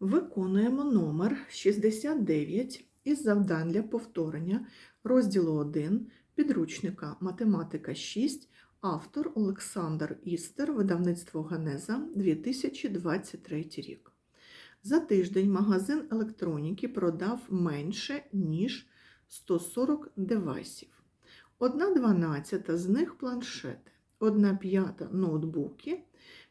Виконуємо номер 69 із завдань для повторення розділу 1 підручника Математика 6, автор Олександр Істер, видавництво Генеза 2023 рік. За тиждень магазин електроніки продав менше, ніж 140 девайсів. Одна дванадцята з них планшети, одна п'ята ноутбуки,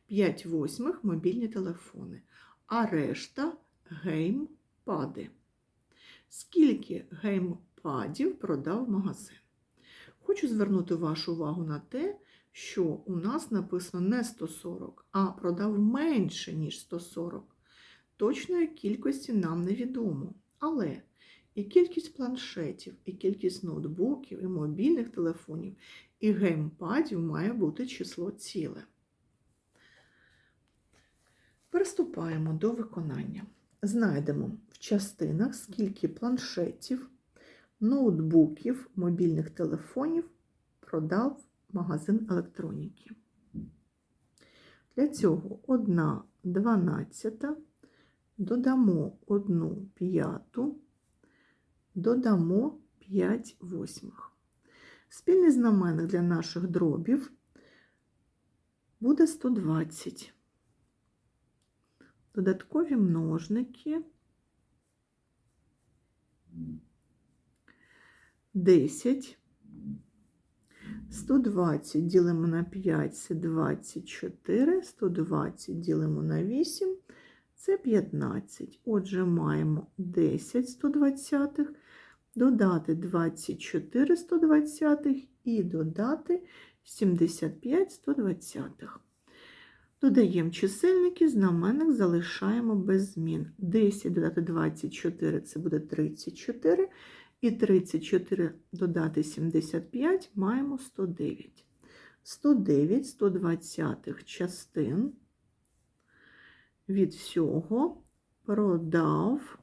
5 восьмих мобільні телефони, а решта геймпади. Скільки геймпадів продав магазин? Хочу звернути вашу увагу на те, що у нас написано не 140, а продав менше, ніж 140. Точної кількості нам невідомо. Але і кількість планшетів, і кількість ноутбуків, і мобільних телефонів, і геймпадів має бути число ціле. Приступаємо до виконання. Знайдемо в частинах, скільки планшетів, ноутбуків, мобільних телефонів продав магазин електроніки. Для цього 1 дванадцята, додамо 1 п'яту, додамо 5 восьмих. Спільний знаменник для наших дробів буде 120. Додаткові множники 10. 120 ділимо на 5 це 24, 120 ділимо на 8 це 15. Отже, маємо 10 120, додати 24 120 і додати 75 120. Додаємо чисельники, знаменник залишаємо без змін. 10 додати 24 це буде 34. І 34 додати 75 маємо 109. 109 120 частин від всього продав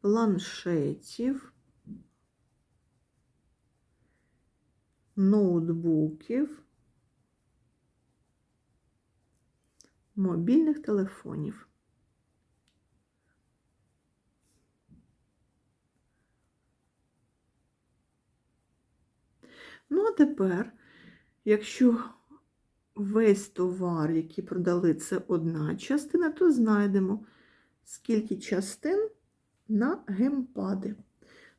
планшетів, ноутбуків, мобільних телефонів. Ну, а тепер, якщо весь товар, який продали, це одна частина, то знайдемо, скільки частин на геймпади.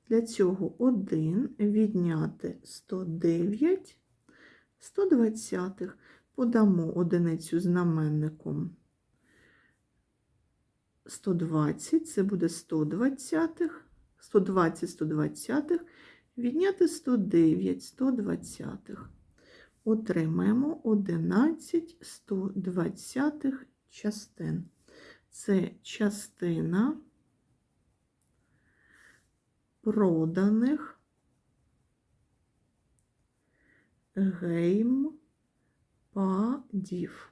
Для цього 1 відняти 109 120. Подамо одиницю знаменником 120, це буде 120, 120 120, відняти 109 120. Отримаємо 11 120 частин. Це частина проданих геймпадів.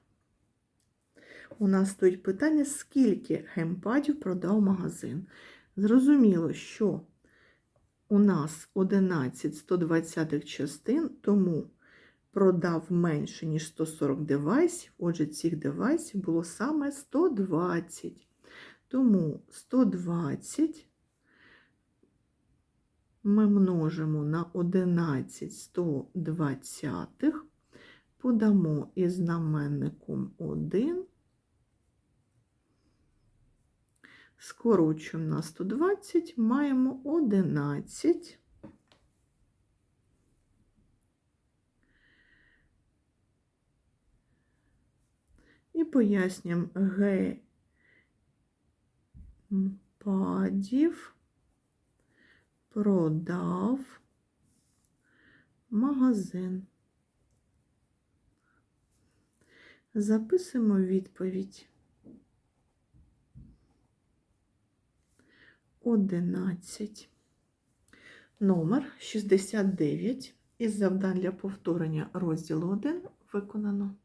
У нас стоїть питання, скільки геймпадів продав магазин. Зрозуміло, що у нас 11 120 частин, тому продав менше, ніж 140 девайсів, отже, цих девайсів було саме 120. Тому 120 ми множимо на 11 120, подамо із знаменником 1, скорочуємо на 120, маємо 11. І пояснюємо геймпадів продав магазин. Записуємо відповідь. 11. Номер 69 із завдань для повторення розділу 1 виконано.